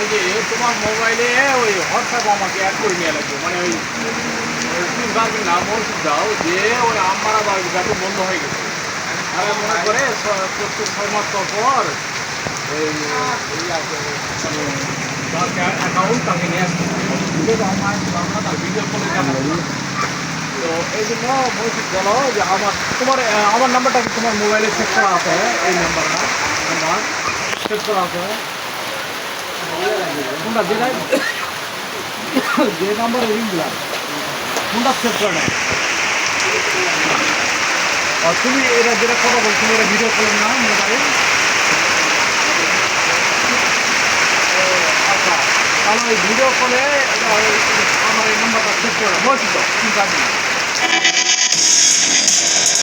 এই যে তোমার মোবাইলে ওই হোয়াটসঅ্যাপ আমাকে অ্যাড করে নিয়ে লাগবে। মানে ওই তুমি পারবে না মসজিদ দাও যে ওই আমার আবার যাতে বন্ধ হয়ে গেছে। আর মনে করে প্রত্যেক ছয় মাস পর এই মানে তাকে অ্যাকাউন্ট ভিডিও কলে তো এই জন্য যে আমার, তোমার আমার নাম্বারটা কি তোমার মোবাইলে সেভ করা আছে? এই নাম্বার কোনটা যেটা যে নাম্বারে রিং দিলাম কোনটা সেভ আর তুমি এটা যেটা কথা বলছো তুমি এটা ভিডিও করলে না মোবাইল আচ্ছা তাহলে ওই ভিডিও কলে আমার এই নাম্বারটা সেভ করে বলছি তো চিন্তা নেই